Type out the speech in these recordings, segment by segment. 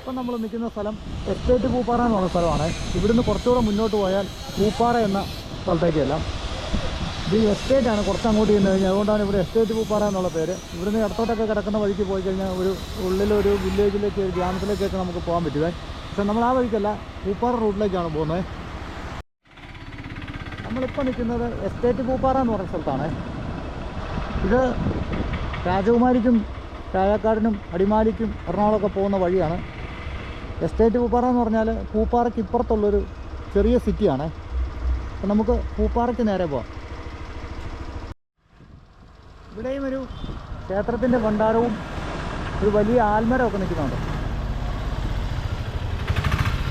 ഇപ്പം നമ്മൾ നിൽക്കുന്ന സ്ഥലം എസ്റ്റേറ്റ് പൂപ്പാറ എന്ന് പറഞ്ഞ സ്ഥലമാണ്. ഇവിടുന്ന് കുറച്ചുകൂടെ മുന്നോട്ട് പോയാൽ പൂപ്പാറ എന്ന സ്ഥലത്തേക്ക് എല്ലാം ഇത് ഈ എസ്റ്റേറ്റ് ആണ് കുറച്ച് അങ്ങോട്ട് ചെന്ന് കഴിഞ്ഞാൽ. അതുകൊണ്ടാണ് ഇവിടെ എസ്റ്റേറ്റ് പൂപ്പാറ എന്നുള്ള പേര്. ഇവിടുന്ന് ഇടത്തോട്ടൊക്കെ കിടക്കുന്ന വഴിക്ക് പോയി കഴിഞ്ഞാൽ ഒരു ഉള്ളിലൊരു വില്ലേജിലേക്ക് ഒരു ഗ്രാമത്തിലേക്കൊക്കെ നമുക്ക് പോകാൻ പറ്റുമേ പക്ഷെ നമ്മൾ ആ വഴിക്കല്ല പൂപ്പാറ റൂട്ടിലേക്കാണ് പോകുന്നത് നമ്മളിപ്പോൾ നിൽക്കുന്നത് എസ്റ്റേറ്റ് പൂപ്പാറ എന്ന് പറഞ്ഞ സ്ഥലത്താണ്. ഇത് രാജകുമാരിക്കും രാജാക്കാടിനും അടിമാലിക്കും എറണാകുളമൊക്കെ പോകുന്ന വഴിയാണ്. എസ്റ്റേറ്റ് പൂപ്പാറ എന്ന് പറഞ്ഞാൽ പൂപ്പാറയ്ക്ക് ഇപ്പുറത്തുള്ളൊരു ചെറിയ സിറ്റിയാണ്. അപ്പം നമുക്ക് പൂപ്പാറയ്ക്ക് നേരെ പോവാം. ഇവിടെയും ഒരു ക്ഷേത്രത്തിന്റെ ഭണ്ഡാരവും ഒരു വലിയ ആൽമരമൊക്കെ നിൽക്കുന്നുണ്ട്.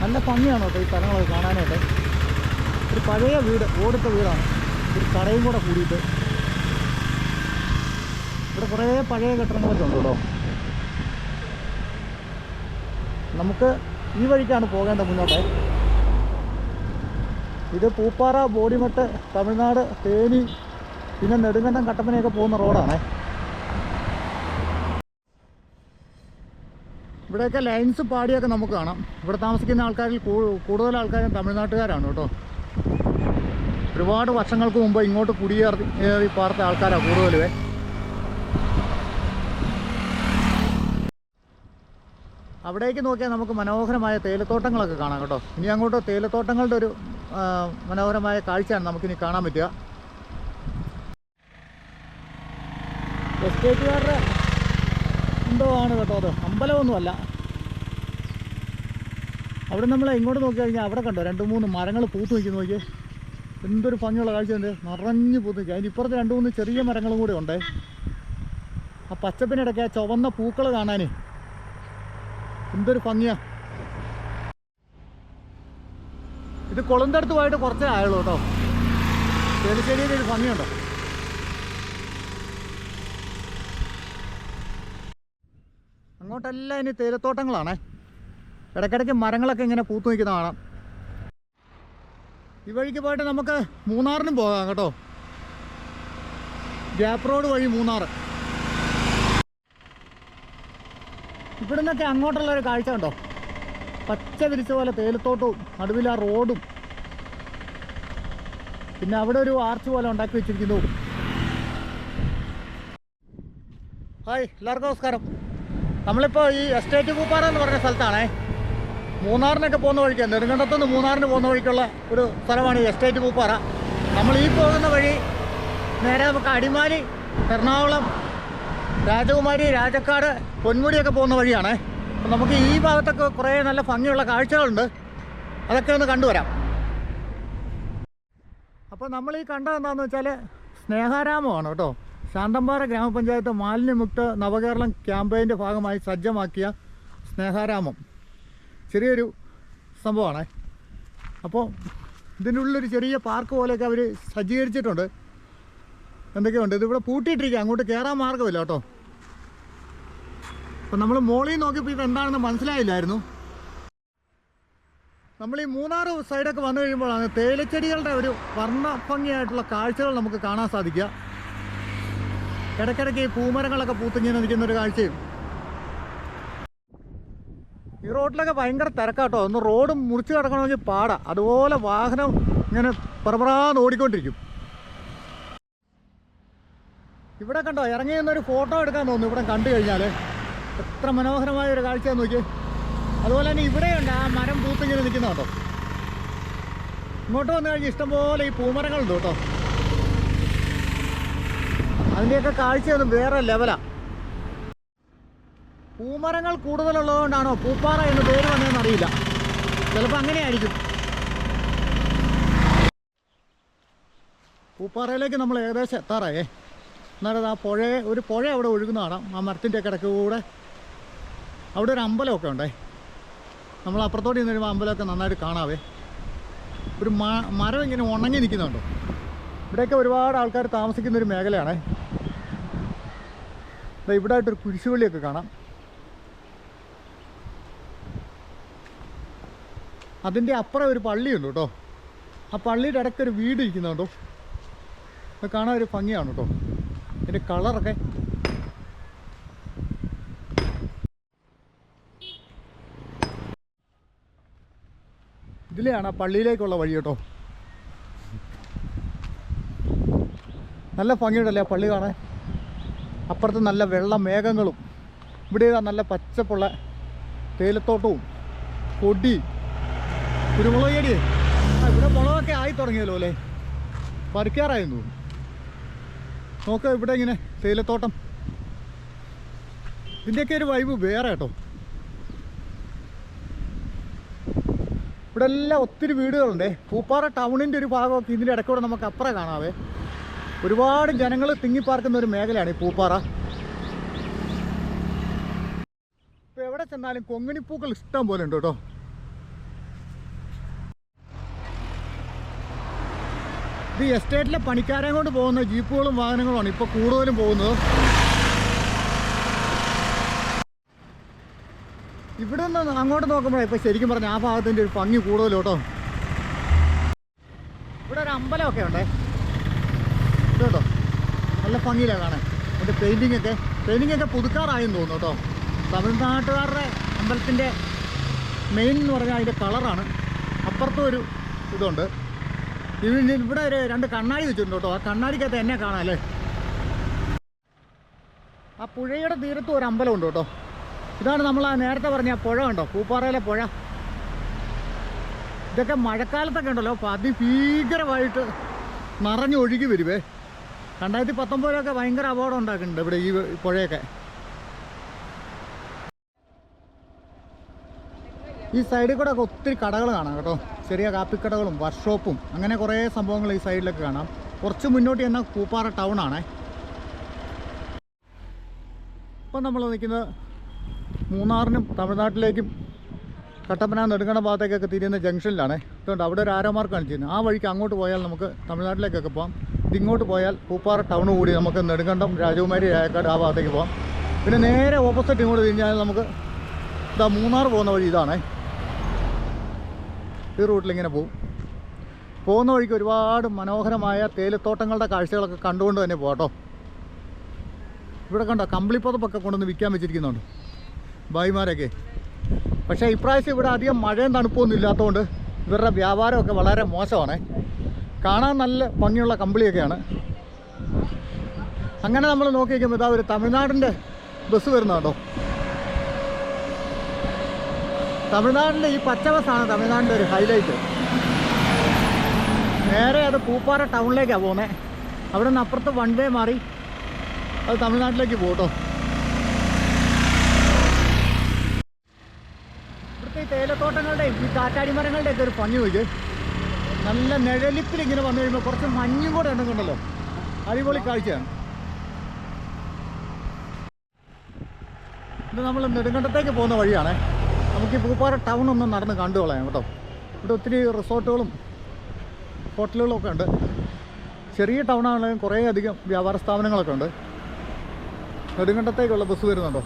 നല്ല ഭംഗിയാണ് കേട്ടോ ഈ സ്ഥലങ്ങളൊക്കെ കാണാനായിട്ട്. ഒരു പഴയ വീട് ഓടിട്ട വീടാണ്. ഒരു കടയും കൂടെ കൂടിയിട്ട്. ഇവിടെ കുറേ പഴയ കെട്ടിടങ്ങളൊക്കെ ഉണ്ട് കേട്ടോ നമുക്ക് ഈ വഴിക്കാണ് പോകേണ്ടത് മുന്നോട്ട്. ഇത് പൂപ്പാറ ബോഡിമട്ട് തമിഴ്നാട് തേനി പിന്നെ നെടുങ്കണ്ടം കട്ടപ്പനയൊക്കെ പോകുന്ന റോഡാണ്. ഇവിടെയൊക്കെ ലൈൻസ് പാടിയൊക്കെ നമുക്ക് കാണാം. ഇവിടെ താമസിക്കുന്ന ആൾക്കാരിൽ കൂടുതൽ ആൾക്കാരും തമിഴ്നാട്ടുകാരാണ് കേട്ടോ. ഒരുപാട് വർഷങ്ങൾക്ക് മുമ്പ് ഇങ്ങോട്ട് കുടിയേറി പാർത്ത ആൾക്കാരാണ് കൂടുതലുമേ അവിടേക്ക് നോക്കിയാൽ നമുക്ക് മനോഹരമായ തേയിലത്തോട്ടങ്ങളൊക്കെ കാണാം കേട്ടോ. ഇനി അങ്ങോട്ട് തേയിലത്തോട്ടങ്ങളുടെ ഒരു മനോഹരമായ കാഴ്ചയാണ് നമുക്കിനി കാണാൻ പറ്റുക. എസ്റ്റേറ്റുകാരുടെ എന്തോ ആണ് കേട്ടോ അത്. അമ്പലമൊന്നുമല്ല അവിടെ നമ്മൾ ഇങ്ങോട്ട് നോക്കി കഴിഞ്ഞാൽ അവിടെ കണ്ടോ? രണ്ട് മൂന്ന് മരങ്ങൾ പൂത്ത് നിൽക്കുന്നു നോക്കിയേ. എന്തൊരു ഭംഗിയുള്ള കാഴ്ചയുണ്ട് നിറഞ്ഞ് പൂത്ത് നിൽക്കുക. അതിന് ഇപ്പുറത്ത് രണ്ട് മൂന്ന് ചെറിയ മരങ്ങളും കൂടെ ഉണ്ട്. ആ പച്ചപ്പിനിടയ്ക്ക് ആ ചുവന്ന പൂക്കൾ കാണാനേ. എന്തൊരു ഭംഗിയാ. ഇത് കൊളുന്തടുത്തുമായിട്ട് കുറച്ചേ ആയുള്ളൂ കേട്ടോ. ചെറിയ ഒരു ഭംഗിയുണ്ടോ? അങ്ങോട്ടെല്ലാം ഇനി തേയിലത്തോട്ടങ്ങളാണേ. ഇടയ്ക്കിടയ്ക്ക് മരങ്ങളൊക്കെ ഇങ്ങനെ പൂത്തു നിൽക്കുന്ന കാണാം. ഈ വഴിക്ക് പോയിട്ട് നമുക്ക് മൂന്നാറിനും പോകാം കേട്ടോ. ഗ്യാപ്പ് റോഡ് വഴി മൂന്നാർ ഇവിടെ നിന്നൊക്കെ അങ്ങോട്ടുള്ള ഒരു കാഴ്ച ഉണ്ടോ പച്ച വിരിച്ച പോലെ തേലത്തോട്ടവും നടുവിൽ ആ റോഡും. പിന്നെ അവിടെ ഒരു ആർച്ച് പോലെ ഉണ്ടാക്കി വെച്ചിരിക്കുന്നു. ഹായ് എല്ലാവർക്കും നമസ്കാരം. നമ്മളിപ്പോൾ ഈ എസ്റ്റേറ്റ് പൂപ്പാറ എന്ന് പറഞ്ഞ സ്ഥലത്താണേ. മൂന്നാറിനൊക്കെ പോകുന്ന വഴിക്ക് നെടുങ്കണ്ടത്തുനിന്ന് മൂന്നാറിന് പോകുന്ന വഴിക്കുള്ള ഒരു സ്ഥലമാണ് ഈ എസ്റ്റേറ്റ് പൂപ്പാറ നമ്മൾ ഈ പോകുന്ന വഴി നേരെ നമുക്ക് അടിമാലി എറണാകുളം രാജകുമാരി രാജക്കാട് പൊന്മുടിയൊക്കെ പോകുന്ന വഴിയാണ്. അപ്പം നമുക്ക് ഈ ഭാഗത്തൊക്കെ കുറേ നല്ല ഭംഗിയുള്ള കാഴ്ചകളുണ്ട്. അതൊക്കെ ഒന്ന് കണ്ടുവരാം. അപ്പോൾ നമ്മൾ ഈ കണ്ടത് എന്താണെന്ന് വെച്ചാൽ സ്നേഹാരാമമാണ് കേട്ടോ. ശാന്തമ്പാറ ഗ്രാമപഞ്ചായത്ത് മാലിന്യമുക്ത നവകേരളം ക്യാമ്പയിന്റെ ഭാഗമായി സജ്ജമാക്കിയ സ്നേഹാരാമം. ചെറിയൊരു സംഭവമാണ്. അപ്പോൾ ഇതിന്റെ ഉള്ളിലൊരു ചെറിയ പാർക്ക് പോലെയൊക്കെ അവർ സജ്ജീകരിച്ചിട്ടുണ്ട്. എന്തൊക്കെയുണ്ട് ഇതിവിടെ പൂട്ടിയിട്ടിരിക്കുക അങ്ങോട്ട് കയറാൻ മാർഗമില്ല കേട്ടോ. അപ്പം നമ്മൾ മോളിൽ നോക്കിയപ്പോൾ ഇത് എന്താണെന്ന് മനസ്സിലായില്ലായിരുന്നു. നമ്മൾ ഈ മൂന്നാർ സൈഡൊക്കെ വന്നു കഴിയുമ്പോഴാണ് തേയിലച്ചെടികളുടെ ഒരു വർണ ഭംഗിയായിട്ടുള്ള കാഴ്ചകൾ നമുക്ക് കാണാൻ സാധിക്കുക. ഇടയ്ക്കിടയ്ക്ക് ഈ പൂമരങ്ങളൊക്കെ പൂത്തിങ്ങനെ നിൽക്കുന്ന ഒരു കാഴ്ചയും. ഈ റോഡിലൊക്കെ ഭയങ്കര തിരക്കാട്ടോ. ഒന്ന് റോഡ് മുറിച്ച് കിടക്കണമെങ്കിൽ പാടാ. അതുപോലെ വാഹനം ഇങ്ങനെ പറപറാന്ന് ഓടിക്കൊണ്ടിരിക്കും. ഇവിടെ കണ്ടോ ഇറങ്ങി നിന്നൊരു ഫോട്ടോ എടുക്കാൻ തോന്നുന്നു. ഇവിടെ കണ്ടു കഴിഞ്ഞാൽ എത്ര മനോഹരമായ ഒരു കാഴ്ചയാണ് നോക്കിയേ. അതുപോലെ തന്നെ ഇവിടെയുണ്ട് ആ മരം പൂത്തിങ്ങനെ നിൽക്കുന്ന കേട്ടോ. ഇങ്ങോട്ട് വന്നു കഴിഞ്ഞാൽ ഇഷ്ടംപോലെ ഈ പൂമരങ്ങളുണ്ട് കേട്ടോ. അതിന്റെയൊക്കെ കാഴ്ചയൊന്നും വേറെ ലെവലാ പൂമരങ്ങൾ കൂടുതലുള്ളതുകൊണ്ടാണോ പൂപ്പാറ എന്ന് പേര് വന്നതെന്ന് അറിയില്ല. ചിലപ്പോൾ അങ്ങനെയായിരിക്കും. പൂപ്പാറയിലേക്ക് നമ്മൾ ഏകദേശം എത്താറായേ. എന്നാലും ആ പുഴ ഒരു പുഴ അവിടെ ഒഴുകുന്നതാണ്. ആ മരത്തിന്റെ കിടക്ക് കൂടെ അവിടെ ഒരു അമ്പലമൊക്കെ ഉണ്ടേ. നമ്മൾ അപ്പുറത്തോട്ട് ചെന്ന് വരുമ്പോൾ അമ്പലമൊക്കെ നന്നായിട്ട് കാണാവേ. ഒരു മരം ഇങ്ങനെ ഉണങ്ങി നിൽക്കുന്നുണ്ടോ. ഇവിടെയൊക്കെ ഒരുപാട് ആൾക്കാർ താമസിക്കുന്ന ഒരു മേഖലയാണേ. ഇവിടെ ആയിട്ടൊരു കുരിശുപള്ളിയൊക്കെ കാണാം. അതിന്റെ അപ്പുറം ഒരു പള്ളിയുണ്ട് കേട്ടോ. ആ പള്ളിയുടെ ഇടയ്ക്കൊരു വീട് ഇരിക്കുന്നുണ്ടോ അത് കാണാൻ ഒരു ഭംഗിയാണ് കേട്ടോ. അതിന്റെ കളറൊക്കെ ഇതിലെയാണ് ആ പള്ളിയിലേക്കുള്ള വഴി കേട്ടോ. നല്ല ഭംഗിയുണ്ടല്ലേ ആ പള്ളി കാണാൻ? അപ്പുറത്ത് നല്ല വെള്ള മേഘങ്ങളും ഇവിടെ നല്ല പച്ചപ്പുള്ള തേയിലത്തോട്ടവും കൊടി കുരുമുളക് ചെടി. ഇവിടെ മുളകൊക്കെ ആയി തുടങ്ങിയല്ലോ അല്ലേ? പറിക്കാറായിരുന്നു നോക്കാം ഇവിടെ ഇങ്ങനെ തേയിലത്തോട്ടം. ഇതിന്റെയൊക്കെ ഒരു വൈബ് വേറെ കേട്ടോ. ഇവിടെ എല്ലാം ഒത്തിരി വീടുകളുണ്ട്. പൂപ്പാറ ടൗണിന്റെ ഒരു ഭാഗമൊക്കെ ഇതിന്റെ ഇടയ്ക്കൂടെ നമുക്ക് അപ്പുറം കാണാവേ. ഒരുപാട് ജനങ്ങൾ തിങ്ങിപ്പാർക്കുന്ന ഒരു മേഖലയാണ് ഈ പൂപ്പാറ. ഇപ്പൊ എവിടെ ചെന്നാലും കൊങ്ങിണിപ്പൂക്കൾ ഇഷ്ടം പോലെ ഉണ്ട് കേട്ടോ. ഇത് എസ്റ്റേറ്റിലെ പണിക്കാരെ കൊണ്ട് പോകുന്ന ജീപ്പുകളും വാഹനങ്ങളുമാണ് ഇപ്പൊ കൂടുതലും പോകുന്നത്. ഇവിടെ നിന്ന് അങ്ങോട്ട് നോക്കുമ്പോഴേ ഇപ്പൊ ശരിക്കും പറഞ്ഞാൽ ആ ഭാഗത്തിന്റെ ഒരു ഭംഗി കൂടുതലും കേട്ടോ. ഇവിടെ ഒരു അമ്പലമൊക്കെ ഉണ്ടേ. കേട്ടോ. നല്ല ഭംഗിയിലാണ് കാണാൻ. ഒക്കെ പെയിന്റിങ് ഒക്കെ പുതുക്കാറായെന്ന് തോന്നുന്നു കേട്ടോ. തമിഴ്നാട്ടുകാരുടെ അമ്പലത്തിന്റെ മെയിൻ എന്ന് പറഞ്ഞാൽ അതിന്റെ കളറാണ് അപ്പുറത്തും ഒരു ഇതുണ്ട്. ഇവിടെ ഒരു രണ്ട് കണ്ണാടി വെച്ചിട്ടുണ്ട് കേട്ടോ. ആ കണ്ണാടിക്കകത്ത് എന്നെ കാണാം അല്ലേ? ആ പുഴയുടെ തീരത്തും ഒരു അമ്പലമുണ്ട് കേട്ടോ. ഇതാണ് നമ്മൾ നേരത്തെ പറഞ്ഞ പുഴ കണ്ടോ? പൂപ്പാറയിലെ പുഴ. ഇതൊക്കെ മഴക്കാലത്തൊക്കെ ഉണ്ടല്ലോ അതിഭീകരമായിട്ട് നിറഞ്ഞൊഴുകി വരുവേ. രണ്ടായിരത്തി പത്തൊമ്പതിലൊക്കെ ഭയങ്കര അപകടം ഉണ്ടാക്കുന്നുണ്ട് ഇവിടെ ഈ പുഴയൊക്കെ. ഈ സൈഡിൽ കൂടെ ഒക്കെ ഒത്തിരി കടകൾ കാണാം കേട്ടോ. ചെറിയ കാപ്പിക്കടകളും വർക്ക്ഷോപ്പും അങ്ങനെ കുറേ സംഭവങ്ങൾ ഈ സൈഡിലൊക്കെ കാണാം. കുറച്ച് മുന്നോട്ട് ചെന്നാൽ പൂപ്പാറ ടൗൺ ആണേ. ഇപ്പം നമ്മൾ നിൽക്കുന്നത് മൂന്നാറിനും തമിഴ്നാട്ടിലേക്കും കട്ടപ്പന നെടുങ്കണ ഭാഗത്തേക്കൊക്കെ തിരിയുന്ന ജംഗ്ഷനിലാണ്. അതുകൊണ്ട് അവിടെ ഒരു ആരോ മാർക്ക് കാണിച്ചിരുന്നത് ആ വഴിക്ക് അങ്ങോട്ട് പോയാൽ നമുക്ക് തമിഴ്നാട്ടിലേക്കൊക്കെ പോകാം ഇതിങ്ങോട്ട് പോയാൽ പൂപ്പാറ ടൗൺ കൂടി നമുക്ക് നെടുങ്കണ്ടം രാജകുമാരി രാജക്കാട് ആ ഭാഗത്തേക്ക് പോകാം പിന്നെ നേരെ ഓപ്പോസിറ്റ് ഇങ്ങോട്ട് തിരിഞ്ഞാൽ നമുക്ക് ഇതാ മൂന്നാർ പോകുന്ന വഴി ഇതാണ്. ഈ റൂട്ടിൽ ഇങ്ങനെ പോകും പോകുന്ന വഴിക്ക് ഒരുപാട് മനോഹരമായ തേയിലത്തോട്ടങ്ങളുടെ കാഴ്ചകളൊക്കെ കണ്ടുകൊണ്ട് തന്നെ പോകാം കേട്ടോ. ഇവിടെ കണ്ടോ കമ്പിളിപ്പതപ്പൊക്കെ കൊണ്ടുവന്ന് വിൽക്കാൻ വെച്ചിരിക്കുന്നുണ്ട്. ഭായിമാരൊക്കെ. പക്ഷേ ഇപ്രാവശ്യം ഇവിടെ അധികം മഴയും തണുപ്പൊന്നും ഇല്ലാത്തതുകൊണ്ട് ഇവരുടെ വ്യാപാരമൊക്കെ വളരെ മോശമാണ്. കാണാൻ നല്ല ഭംഗിയുള്ള കമ്പിളിയൊക്കെയാണ്. അങ്ങനെ നമ്മൾ നോക്കി നിൽക്കുമ്പോൾ ഇതാ ഒരു തമിഴ്നാടിന്റെ ബസ് വരുന്നുണ്ടോ തമിഴ്നാടിന്റെ ഈ പച്ച ബസ്സാണ് തമിഴ്നാടിന്റെ ഒരു ഹൈലൈറ്റ് നേരെ അത് പൂപ്പാറ ടൗണിലേക്കാണ് പോകുന്നത് അവിടെ നിന്ന് അപ്പുറത്ത് വൺ വേ മാറി. അത് തമിഴ്നാട്ടിലേക്ക് പോകട്ടോ. ഈ തേയിലത്തോട്ടങ്ങളുടെയും ഈ കാറ്റാടി മരങ്ങളുടെയൊക്കെ ഒരു ഭംഗി നോക്കി നല്ല നിഴലിപ്പിൽ ഇങ്ങനെ വന്നു കഴിയുമ്പോൾ കുറച്ച് മഞ്ഞും കൂടെ ഉണ്ടെന്നുണ്ടല്ലോ അടിപൊളി കാഴ്ചയാണ്. ഇത് നമ്മൾ നെടുങ്കണ്ടത്തേക്ക് പോകുന്ന വഴിയാണേ. നമുക്ക് ഈ പൂപ്പാറ ടൗൺ ഒന്ന് നടന്ന് കണ്ടുകൊള്ളാം കേട്ടോ. ഇവിടെ ഒത്തിരി റിസോർട്ടുകളും ഹോട്ടലുകളും ഒക്കെ ഉണ്ട്. ചെറിയ ടൗൺ ആണെങ്കിലും കുറേ അധികം വ്യാപാര സ്ഥാപനങ്ങളൊക്കെ ഉണ്ട്. നെടുങ്കണ്ടത്തേക്കുള്ള ബസ് വരുന്നുണ്ടോ?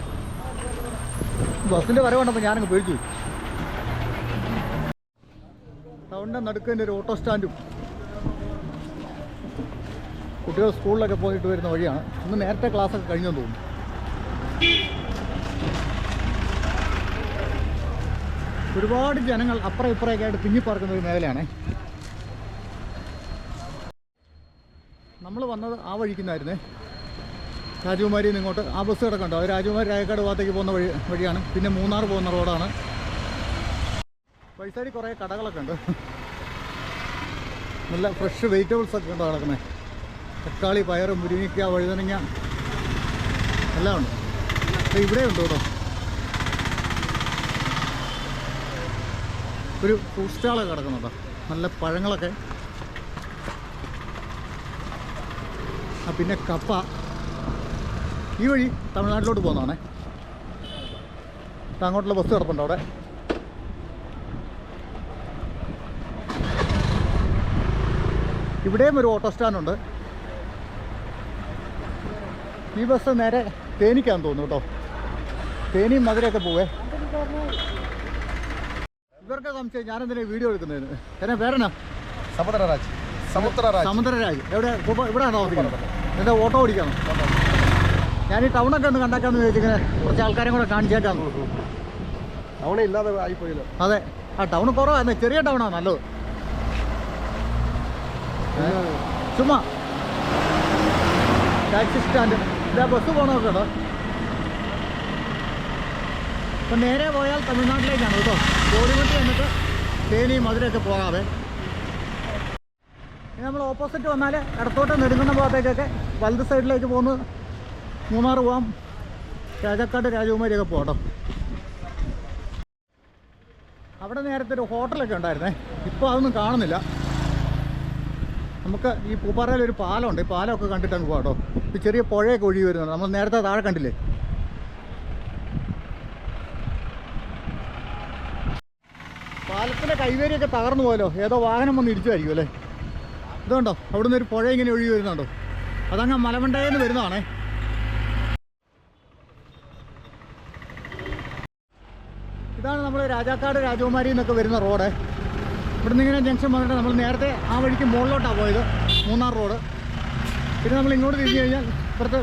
ബസ്സിന്റെ വരവുണ്ടപ്പോൾ ഞാനങ്ങ് പേടിച്ചു പോയി. ടൗണിന്റെ നടുക്കതിന്റെ ഒരു ഓട്ടോ സ്റ്റാൻഡും. കുട്ടികൾ സ്കൂളിലൊക്കെ പോയിട്ട് വരുന്ന വഴിയാണ്. ഇന്ന് നേരത്തെ ക്ലാസ്സൊക്കെ കഴിഞ്ഞെന്ന് തോന്നുന്നു. ഒരുപാട് ജനങ്ങൾ അപ്പുറം ഇപ്പുറമൊക്കെ ആയിട്ട് തിങ്ങിപ്പാർക്കുന്ന ഒരു മേഖലയാണേ. നമ്മൾ വന്നത് ആ വഴിക്കുന്നായിരുന്നേ. രാജകുമാരിയിൽ നിന്ന് ഇങ്ങോട്ട്. ആ ബസ് കിടക്കും അത് രാജകുമാരി രായക്കാട് ഭാഗത്തേക്ക് പോകുന്ന വഴി വഴിയാണ്. പിന്നെ മൂന്നാർ പോകുന്ന റോഡാണ്. വഴിസൈഡിൽ കുറേ കടകളൊക്കെ ഉണ്ട്. നല്ല ഫ്രഷ് വെജിറ്റബിൾസ് ഒക്കെ ഉണ്ടോ കിടക്കുന്നത് തക്കാളി പയർ മുരിങ്ങയ്ക്ക വഴുതനങ്ങ. എല്ലാം ഉണ്ട്? അപ്പം ഇവിടെ ഉണ്ട് കേട്ടോ ഒരു ഫ്രൂട്ട് സ്റ്റാളൊക്കെ കിടക്കുന്നുണ്ടോ നല്ല പഴങ്ങളൊക്കെ. ആ പിന്നെ കപ്പ. ഈ വഴി തമിഴ്നാട്ടിലോട്ട് പോകുന്നതാണേ. അങ്ങോട്ടുള്ള ബസ് കിടപ്പുണ്ട് അവിടെ? ഇവിടെയും ഒരു ഓട്ടോ സ്റ്റാൻഡുണ്ട്. ഈ ബസ് നേരെ തേനിക്കാൻ തോന്നുന്നു കേട്ടോ. തേനിയും മധുരയൊക്കെ പോവേ. ഇവർക്ക് സംശയം ഞാനെന്തിനാ വീഡിയോ എടുക്കുന്നതിന്? എന്നാ പേരനാ സമുദ്രരാജ്. സമുദ്രരാജ്. സമുദ്രരാജ്. എവിടെ ഇവിടെയാണോ താമസിക്കുന്നത്? എന്താ ഓട്ടോ ഓടിക്കാണോ ഞാൻ ഈ ടൗണൊക്കെ ഒന്ന് കണ്ടാക്കാന്ന് ചോദിച്ചിങ്ങനെ കുറച്ച് ആൾക്കാരെ കൂടെ കാണിച്ചേക്കാം അവിടെ ഇല്ലാതെ ആയിപ്പോയല്ലോ. അതെ. ആ ടൗൺ കുറവാണ് ചെറിയ ടൗണാണ് നല്ലത്. ചുമ്മാ. ടാക്സി സ്റ്റാൻഡ് ഇതാ ബസ് പോകണമൊക്കെ ഉണ്ടോ അപ്പം നേരെ പോയാൽ തമിഴ്നാട്ടിലേക്കാണ് കേട്ടോ. കോടിമട്ടി എന്നിട്ട് തേനി മധുരയൊക്കെ പോകാതെ ഇനി നമ്മൾ ഓപ്പോസിറ്റ് വന്നാൽ ഇടത്തോട്ട് നെടുങ്കുന്ന ഭാഗത്തേക്കൊക്കെ വലത് സൈഡിലേക്ക് പോകുന്ന. മൂന്നാർ പോവാം. രാജാക്കാട് രാജകുമാരിയൊക്കെ പോകട്ടോ കേട്ടോ. അവിടെ നേരത്തെ ഒരു ഹോട്ടലൊക്കെ ഉണ്ടായിരുന്നേ. ഇപ്പോൾ അതൊന്നും കാണുന്നില്ല. നമുക്ക് ഈ പൂപ്പാറയിൽ ഒരു പാലമുണ്ട്. ഈ പാലമൊക്കെ കണ്ടിട്ട് അങ്ങ് പോകാം ഈ ചെറിയ പുഴയൊക്കെ ഒഴുകി വരുന്നുണ്ട്. നമ്മൾ നേരത്തെ താഴെ കണ്ടില്ലേ? പാലത്തിന്റെ കൈവേരിയൊക്കെ തകർന്നു പോയല്ലോ. ഏതോ വാഹനം വന്ന് ഇടിച്ചായിരിക്കും അല്ലേ? ഇതുണ്ടോ? അവിടെ നിന്ന് ഒരു പുഴ ഇങ്ങനെ ഒഴുകി വരുന്നുണ്ടോ? അതങ്ങ് മലമണ്ടയെന്ന് വരുന്നതാണേ. ഇതാണ് നമ്മൾ രാജാക്കാട് രാജകുമാരി എന്നൊക്കെ വരുന്ന റോഡ്. ഇവിടുന്ന് ഇങ്ങനെ ജംഗ്ഷൻ വന്നിട്ട് നമ്മൾ നേരത്തെ ആ വഴിക്ക് മുകളിലോട്ടാണ് പോയത്. മൂന്നാർ റോഡ്. പിന്നെ നമ്മൾ ഇങ്ങോട്ട് തിരിഞ്ഞു കഴിഞ്ഞാൽ ഇപ്പുറത്ത്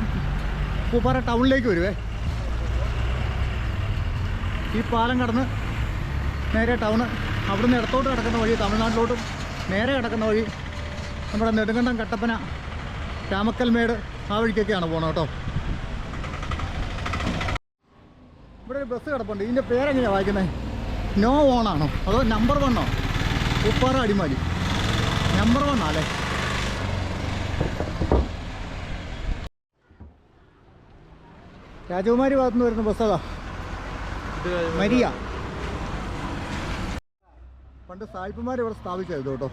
പൂപ്പാറ ടൗണിലേക്ക് വരുവേ. ഈ പാലം കടന്ന് നേരെ ടൗണ്. അവിടുന്ന് ഇടത്തോട്ട് കിടക്കുന്ന വഴി തമിഴ്നാട്ടിലോട്ടും നേരെ കിടക്കുന്ന വഴി നമ്മുടെ നെടുങ്കണ്ടം കട്ടപ്പന രാമക്കൽമേട് ആ വഴിക്കൊക്കെയാണ് പോകണം കേട്ടോ. ഇവിടെ ഒരു ബസ് കിടപ്പുണ്ട്. ഇതിന്റെ പേരെങ്ങനെയാണ് വായിക്കുന്നത് നോ ഓണാണോ? അതോ നമ്പർ വണ്ണോ? ഉപ്പാറ അടിമാലി. നമ്പർ വൺ ആലേ രാജകുമാരി ഭാഗത്തുനിന്ന് വരുന്ന ബസ് അതാ മരിയ. പണ്ട് സായിപ്പന്മാർ ഇവിടെ സ്ഥാപിച്ചത് കേട്ടോ.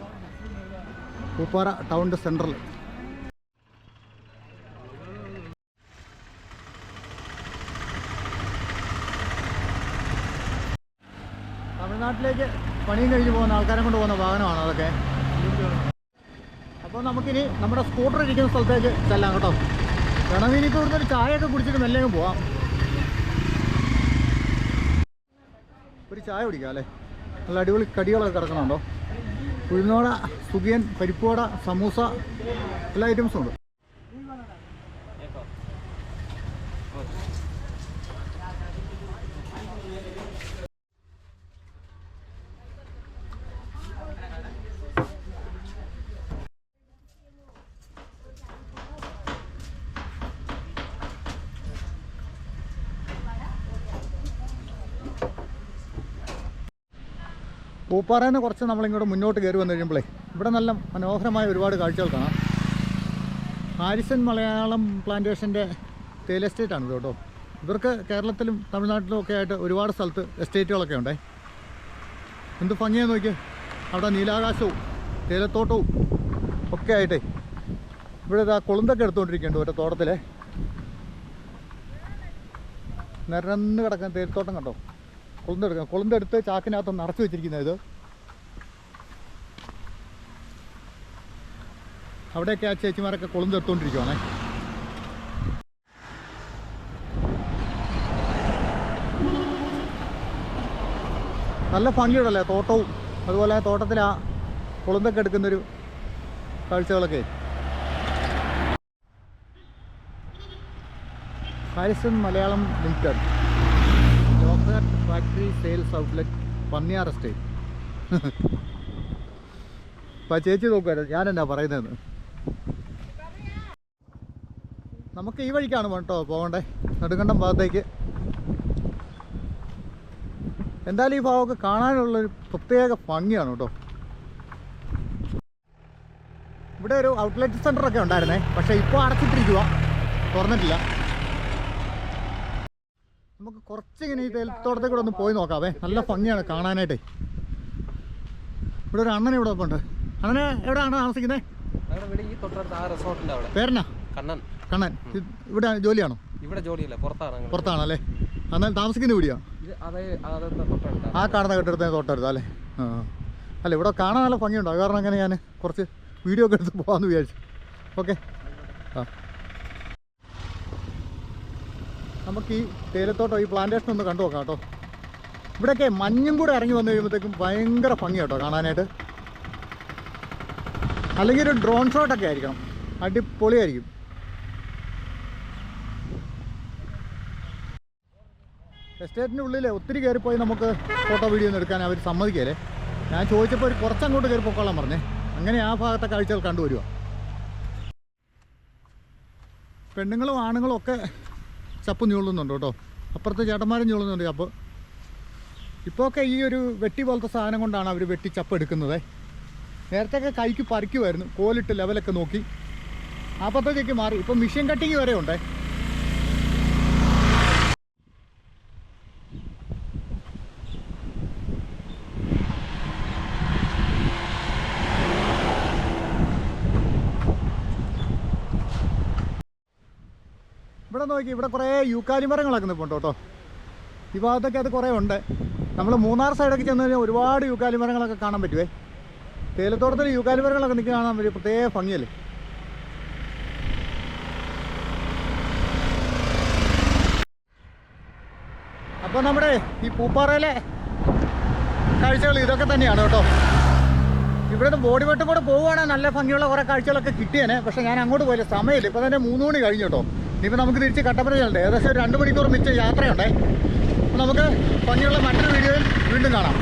ഉപ്പാറ ടൗണിന്റെ സെൻട്രൽ തമിഴ്നാട്ടിലേക്ക് പണിയും കഴിഞ്ഞ് പോകുന്ന ആൾക്കാരെ കൊണ്ട് പോകുന്ന വാഹനമാണ് അതൊക്കെ? അപ്പോൾ നമുക്കിനി നമ്മുടെ സ്കൂട്ടർ ഇരിക്കുന്ന സ്ഥലത്തേക്ക് ചെല്ലാം കേട്ടോ. വേണമെങ്കിൽ ഇവിടുന്ന് ഒരു ചായയൊക്കെ കുടിച്ചിട്ട് മെല്ലെ പോവാം. ഒരു ചായ കുടിക്കാം അല്ലേ? നല്ല അടിപൊളി കടികളൊക്കെ കിടക്കണുണ്ടോ? ഉഴുന്നോട സുഖിയൻ പരിപ്പുവട സമൂസ എല്ലാ ഐറ്റംസും ഉണ്ട്. പൂപ്പാറയിൽ കുറച്ച് നമ്മളിങ്ങോട്ട് മുന്നോട്ട് കയറി വന്നു കഴിയുമ്പോഴേ ഇവിടെ നല്ല മനോഹരമായ ഒരുപാട് കാഴ്ചകൾ കാണാം. ഹാരിസൺ മലയാളം പ്ലാന്റേഷന്റെ തേയില എസ്റ്റേറ്റാണ് ഇത് കേട്ടോ. ഇവർക്ക് കേരളത്തിലും തമിഴ്നാട്ടിലും ഒക്കെ ആയിട്ട് ഒരുപാട് സ്ഥലത്ത് എസ്റ്റേറ്റുകളൊക്കെ ഉണ്ടേ. എന്ത് ഭംഗിയാന്ന് നോക്കി അവിടെ നീലാകാശവും തേയിലത്തോട്ടവും ഒക്കെ ആയിട്ടേ. ഇവിടെ ഇതാ കൊളുന്തൊക്കെ എടുത്തുകൊണ്ടിരിക്കുന്നുണ്ട് ഒറ്റ തോട്ടത്തിലെ. നിരന്ന് കിടക്കുന്ന തേയിലത്തോട്ടം കണ്ടോ? കൊളുന്തെടുക്കാം കൊളുന്തെടുത്ത് ചാക്കിനകത്ത് നിറച്ച് വെച്ചിരിക്കുന്നത് ഇത്. അവിടെയൊക്കെ ആ ചേച്ചിമാരൊക്കെ കൊളുന്തെടുത്തോണ്ടിരിക്കുവാണേ. നല്ല ഭംഗിയുണ്ടല്ലേ തോട്ടവും? അതുപോലെ തോട്ടത്തിൽ ആ കൊളുന്തൊക്കെ എടുക്കുന്നൊരു കാഴ്ചകളൊക്കെ. Harrison Malayalam Limited. Chocolate factory sales outlet Panniyar estate അപ്പം ചേച്ചി നോക്കുമായിരുന്നു ഞാൻ എന്നാ പറയുന്നതെന്ന്. നമുക്ക് ഈ വഴിക്കാണ് കേട്ടോ പോകണ്ടേ. നെടുങ്കണ്ടം ഭാഗത്തേക്ക്. എന്തായാലും ഈ ഭാഗമൊക്കെ കാണാനുള്ളൊരു പ്രത്യേക ഭംഗിയാണ് കേട്ടോ. ഇവിടെ ഒരു ഔട്ട്ലെറ്റ് സെന്റർ ഒക്കെ ഉണ്ടായിരുന്നേ. പക്ഷേ ഇപ്പോൾ അടച്ചിട്ടിരിക്കുക തുറന്നിട്ടില്ല. കുറച്ചിങ്ങനെ ഈ തേൽത്തോട്ടത്തിൽ കൂടെ ഒന്ന് പോയി നോക്കാവേ നല്ല ഭംഗിയാണ് കാണാനായിട്ടേ. ഇവിടെ ഒരു അണ്ണൻ ഇവിടെ ഉണ്ട് അണ്ണനെ എവിടെയാണ് താമസിക്കുന്നത് പേരനാ കണ്ണൻ. കണ്ണൻ. ഇവിടെ ജോലിയാണോ? ഇവിടെ ജോലിയല്ല പുറത്താണ് പുറത്താണല്ലേ? എന്നാൽ താമസിക്കുന്ന വീടിയോ? ആ കാണുന്ന കെട്ടിടത്തിന് തൊട്ടടുത്ത് അല്ലേ? ആ. അല്ല ഇവിടെ കാണാൻ നല്ല ഭംഗിയുണ്ടോ? കാരണം അങ്ങനെ ഞാൻ കുറച്ച് വീഡിയോ ഒക്കെ എടുത്ത് പോകാമെന്ന് വിചാരിച്ചു. ഓക്കെ. ആ. നമുക്ക് ഈ തേയിലത്തോട്ടം ഈ പ്ലാന്റേഷൻ ഒന്ന് കണ്ടു നോക്കാം കേട്ടോ. ഇവിടെയൊക്കെ മഞ്ഞും കൂടെ ഇറങ്ങി വന്നു കഴിയുമ്പോഴത്തേക്കും ഭയങ്കര ഭംഗി കേട്ടോ കാണാനായിട്ട്. അല്ലെങ്കിൽ ഒരു ഡ്രോൺ ഷോട്ടൊക്കെ ആയിരിക്കണം. അടിപൊളിയായിരിക്കും. എസ്റ്റേറ്റിന്റെ ഉള്ളിൽ ഒത്തിരി കയറിപ്പോയി നമുക്ക് ഫോട്ടോ വീഡിയോ ഒന്നും എടുക്കാൻ അവർ സമ്മതിക്കല്ലേ? ഞാൻ ചോദിച്ചപ്പോൾ ഒരു കുറച്ചങ്ങോട്ട് കയറി പൊക്കോളാൻ പറഞ്ഞേ. അങ്ങനെ ആ ഭാഗത്തെ കാഴ്ചകൾ കണ്ടുവരുക പെണ്ണുങ്ങളും ആണുങ്ങളും ഒക്കെ ചപ്പ് ഞൂളുന്നുണ്ട് കേട്ടോ. അപ്പുറത്തെ ചേട്ടന്മാരും ഞൂളുന്നുണ്ട് ചപ്പ് ഇപ്പോൾ ഒക്കെ ഈ ഒരു വെട്ടി പോലത്തെ സാധനം കൊണ്ടാണ് അവർ വെട്ടി ചപ്പ് എടുക്കുന്നത്. നേരത്തെയൊക്കെ കൈക്ക് പറിക്കുമായിരുന്നു കോലിട്ട് ലെവലൊക്കെ നോക്കി. അപ്പോഴത്തേക്ക് മാറി. ഇപ്പം മിഷീൻ കട്ടിങ് വരെ ഉണ്ടേ. ഇവിടെ നോക്കി. ഇവിടെ കുറേ യൂക്കാലി മരങ്ങളൊക്കെ നിൽപ്പുണ്ട് കേട്ടോ. ഈ ഭാഗത്തൊക്കെ അത് കുറേ ഉണ്ട്. നമ്മൾ മൂന്നാർ സൈഡൊക്കെ ചെന്ന് കഴിഞ്ഞാൽ ഒരുപാട് യൂക്കാലി മരങ്ങളൊക്കെ കാണാൻ പറ്റുമേ തേലത്തോട്ടത്തിൽ യൂക്കാലി മരങ്ങളൊക്കെ നിൽക്കുക കാണാൻ പറ്റും പ്രത്യേക ഭംഗിയല്ലേ? അപ്പോൾ നമ്മുടെ ഈ പൂപ്പാറയിലെ കാഴ്ചകൾ ഇതൊക്കെ തന്നെയാണ് കേട്ടോ. ഇവിടുന്ന് ബോഡി വെട്ടും കൂടെ പോവുകയാണെങ്കിൽ നല്ല ഭംഗിയുള്ള കുറേ കാഴ്ചകളൊക്കെ കിട്ടിയേനെ. പക്ഷേ ഞാൻ അങ്ങോട്ട് പോയില്ല. സമയമില്ല. ഇപ്പോൾ തന്നെ മൂന്ന് മണി കഴിഞ്ഞു കേട്ടോ. ഇനിയിപ്പോൾ നമുക്ക് തിരിച്ച് കട്ടപ്പന ചെയ്യണ്ടേ ഏകദേശം രണ്ട് മണിക്കൂർ മിച്ച യാത്രയുണ്ടേ. നമുക്ക് ഭംഗിയുള്ള മറ്റൊരു വീഡിയോയിൽ വീണ്ടും കാണാം.